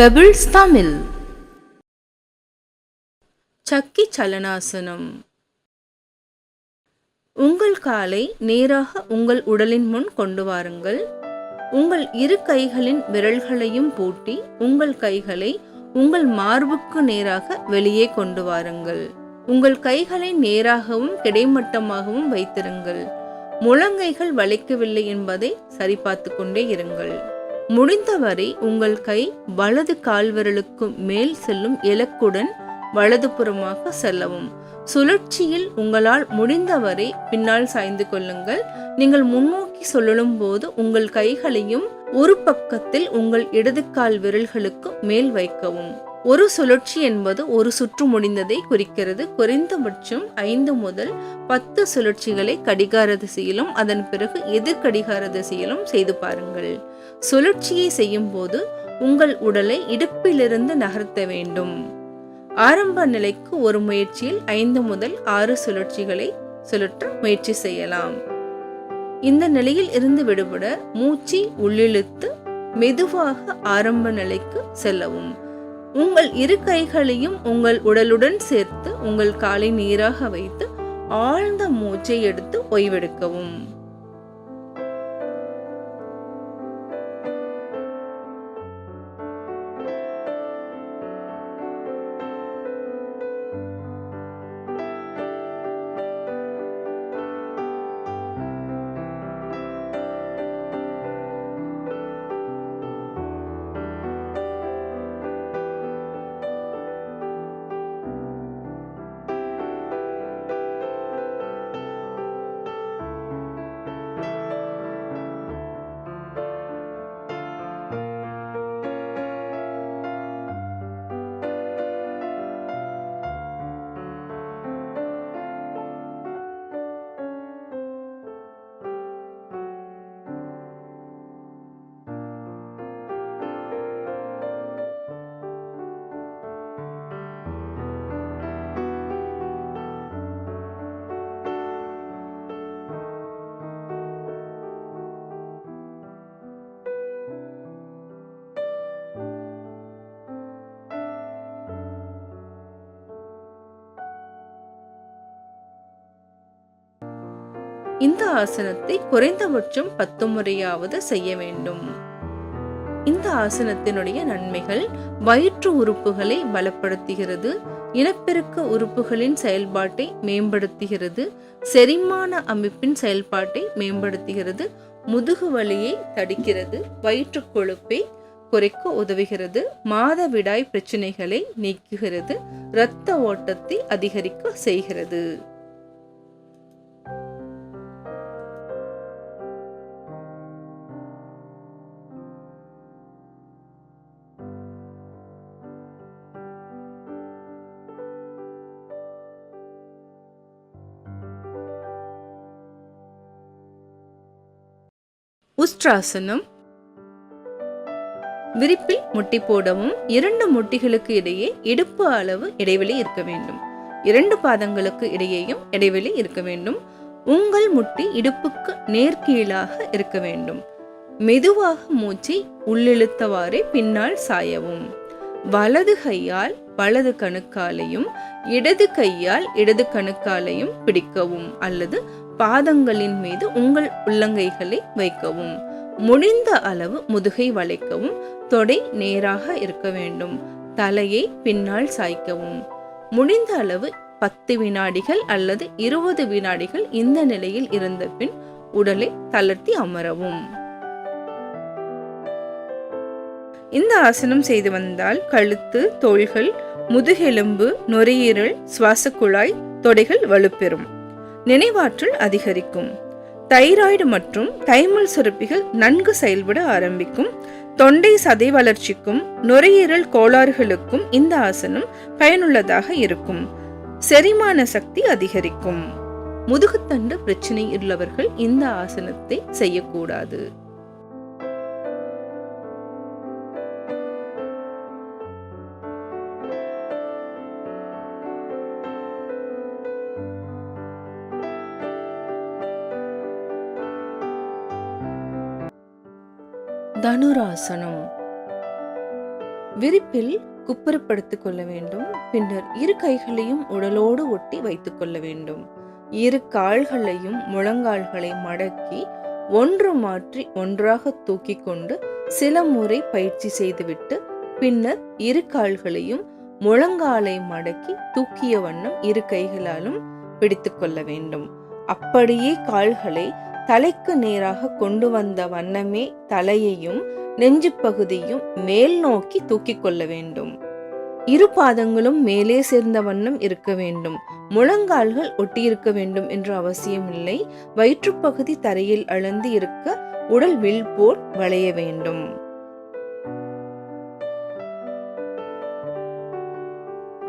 Pebbles Tamil Sakki சலனாசனம். உங்கள் காலை நேராக உங்கள் உடலின் முன் கொண்டு வாருங்கள். உங்கள் இரு கைகளின் விரல்களையும் பூட்டி உங்கள் கைகளை உங்கள் மார்புக்கு நேராக வெளியே கொண்டு வாருங்கள். உங்கள் கைகளை நேராகவும் கிடைமட்டமாகவும் வைத்திருங்கள். முழங்கைகள் வளைக்கவில்லை என்பதை சரிபார்த்து கொண்டே இருங்கள். முடிந்தவரை உங்கள் கை வலது கால்விரலுக்கு மேல் செல்லும் இலக்குடன் வலதுபுறமாக செல்லவும். சுழற்சியில் உங்களால் முடிந்தவரை பின்னால் சாய்ந்து கொள்ளுங்கள். நீங்கள் முன்னோக்கி சுழலும் போது உங்கள் கைகளையும் ஒரு பக்கத்தில் உங்கள் இடது கால் விரல்களுக்கு மேல் வைக்கவும். ஒரு சுழற்சி என்பது ஒரு சுற்று முடிந்ததை குறிக்கிறது. குறைந்தபட்சம் ஐந்து முதல் பத்து சுழற்சிகளை கடிகார திசையிலும் அதன் பிறகு எதிர் கடிகார திசையிலும் செய்து பாருங்கள். சுழற்சியை செய்யும் போது உங்கள் உடலை இடுப்பிலிருந்து நகர்த்த வேண்டும். ஆரம்ப நிலைக்கு ஒரு முயற்சியில் ஐந்து முதல் ஆறு சுழற்சிகளை சுழற்ற முயற்சி செய்யலாம். இந்த நிலையில் இருந்து விடுபட மூச்சு உள்ளிழுத்து மெதுவாக ஆரம்ப நிலைக்கு செல்லவும். உங்கள் இரு கைகளையும் உங்கள் உடலுடன் சேர்த்து உங்கள் காலை நீராக வைத்து ஆழ்ந்த மூச்சை எடுத்து ஓய்வெடுக்கவும். இந்த ஆசனத்தை குறைந்தபட்சம் பத்து முறையாவது செய்ய வேண்டும். இந்த ஆசனத்தினுடைய நன்மைகள் வயிற்று உறுப்புகளை பலப்படுத்துகிறது இனப்பெருக்க உறுப்புகளின் செயல்பாட்டை மேம்படுத்துகிறது செரிமான அமைப்பின் செயல்பாட்டை மேம்படுத்துகிறது முதுகு வலியை தடுக்கிறது வயிற்று கொழுப்பை குறைக்க உதவுகிறது மாதவிடாய் பிரச்சனைகளை நீக்குகிறது இரத்த ஓட்டத்தை அதிகரிக்க செய்கிறது. உஸ்ட்ராசனம் விரிப்பில் முட்டி போடவும் இரண்டு முட்டிகளுக்கு இடையே இடுப்பு அளவு இடைவெளி இருக்க வேண்டும். இரண்டு பாதங்களுக்கு இடையேயும் இடைவெளி இருக்க வேண்டும். உங்கள் முட்டி இடுப்புக்கு நேர்கீழாக இருக்க வேண்டும். மெதுவாக மூச்சை உள்ளிழுத்தவாறே பின்னால் சாயவும். வலது கையால் வலது கணுக்காலையும் இடது கையால் இடது கணுக்காலையும் பிடிக்கவும் அல்லது பாதங்களின் மீது உங்கள் உள்ளங்கைகளை வைக்கவும். முடிந்த அளவு முதுகை வளைக்கவும். தொடை நேராக இருக்க வேண்டும். தலையை பின்னால் சாய்க்கவும். முடிந்த அளவு பத்து வினாடிகள் அல்லது இருபது வினாடிகள் இந்த நிலையில் இருந்த பின் உடலை தளர்த்தி அமரவும். இந்த ஆசனம் செய்து வந்தால் கழுத்து தோள்கள் முதுகெலும்பு நுரையீரல் சுவாச குழாய் தொடைகள் வலுப்பெறும். நினைவாற்றல் அதிகரிக்கும். தைராய்டு மற்றும் தைமல் சுரப்பிகள் நன்கு செயல்பட ஆரம்பிக்கும். தொண்டை சதை வளர்ச்சிக்கும் நுரையீரல் கோளாறுகளுக்கும் இந்த ஆசனம் பயனுள்ளதாக இருக்கும். செரிமான சக்தி அதிகரிக்கும். முதுகுத்தண்டு பிரச்சனை உள்ளவர்கள் இந்த ஆசனத்தை செய்யக்கூடாது. தனுராசனம். விரிப்பில் குப்புறப்படுத்திக் கொள்ள வேண்டும். பின்னர் இரு கைகளையும் உடலோடு ஒட்டி வைத்துக் கொள்ள வேண்டும். இரு கால்களையும் முழங்கால்களை மடக்கி ஒன்று மாற்றி ஒன்றாக தூக்கி கொண்டு சில முறை பயிற்சி செய்துவிட்டு பின்னர் இரு கால்களையும் முழங்காலை மடக்கி தூக்கிய வண்ணம் இரு கைகளாலும் பிடித்து கொள்ள வேண்டும். அப்படியே கால்களை தலைக்கு நேராக கொண்டு வந்த வண்ணமே தலையையும் நெஞ்சு பகுதியும் மேல் நோக்கி தூக்கிக் கொள்ள வேண்டும். இரு பாதங்களும் மேலே சேர்ந்த வண்ணம் இருக்க வேண்டும். முழங்கால்கள் ஒட்டியிருக்க வேண்டும் என்ற அவசியமில்லை. வயிற்றுப்பகுதி தரையில் அளந்து இருக்க உடல் வில் போல் வளைய வேண்டும்.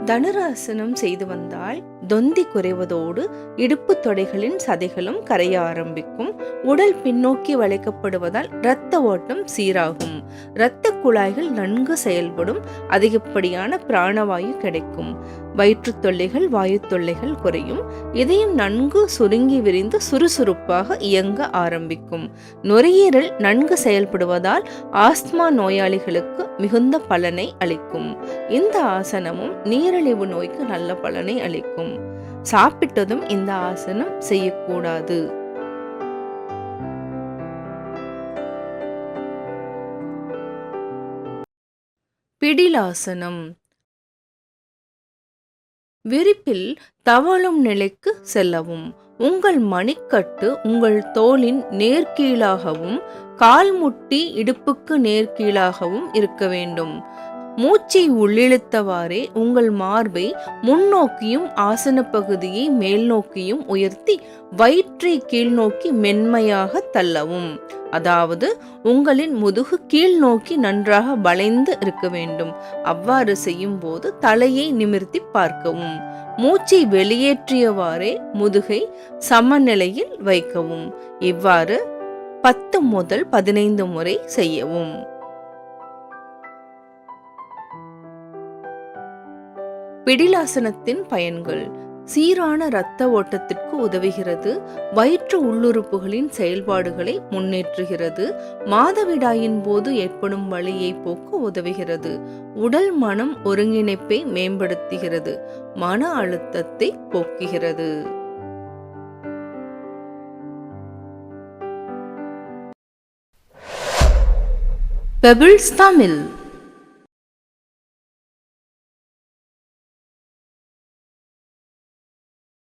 தனுராசனம் செய்து வந்தால் தொந்தி குறைவதோடு இடுப்பு தொடைகளின் சதைகளும் கரைய ஆரம்பிக்கும். உடல் பின்னோக்கி வளைக்கப்படுவதால் இரத்த ஓட்டம் சீராகும். இரத்த குழாய்கள் நன்கு செயல்படும். அதிகப்படியான பிராணவாயு கிடைக்கும். வயிற்று தொல்லைகள் வாயு தொல்லைகள் குறையும். இதயம் நன்கு சுருங்கி விரிந்து சுறுசுறுப்பாக இயங்க ஆரம்பிக்கும். நுரையீரல் நன்கு செயல்படுவதால் ஆஸ்துமா நோயாளிகளுக்கு மிகுந்த பலனை அளிக்கும். இந்த ஆசனமும் நீரிழிவு நோய்க்கு நல்ல பலனை அளிக்கும். சாப்பிட்டதும் இந்த ஆசனம் செய்யக்கூடாது. பிடிலாசனம். விரிப்பில் தவழும் நிலைக்கு செல்லவும். உங்கள் மணிக்கட்டு உங்கள் தோலின் நேர்கீழாகவும் கால்முட்டி இடுப்புக்கு நேர்கீழாகவும் இருக்க வேண்டும். மூச்சை உள்ளிழுத்தவாறே உங்கள் மார்பை முன்னோக்கியும் ஆசன பகுதியை மேல் நோக்கியும் உயர்த்தி வயிற்றை கீழ்நோக்கி மென்மையாக தள்ளவும். அதாவது உங்களின் முதுகு கீழ் நோக்கி நன்றாக வளைந்து இருக்க வேண்டும். அவ்வாறு செய்யும் போது தலையை நிமிர்த்தி பார்க்கவும். மூச்சை வெளியேற்றியவாறே முதுகை சமநிலையில் வைக்கவும். இவ்வாறு பத்து முதல் பதினைந்து முறை செய்யவும். பிடிலாசனத்தின் பயன்கள். சீரான இரத்த ஓட்டத்திற்கு உதவுகிறது. வயிற்று உள்ளுறுப்புகளின் செயல்பாடுகளை முன்னேற்றுகிறது. மாதவிடாயின் போது ஏற்படும் வழியை போக்க உதவுகிறது. உடல் மனம் ஒருங்கிணைப்பை மேம்படுத்துகிறது. மன அழுத்தத்தை போக்குகிறது. பெபிள்ஸ் தமிழ்.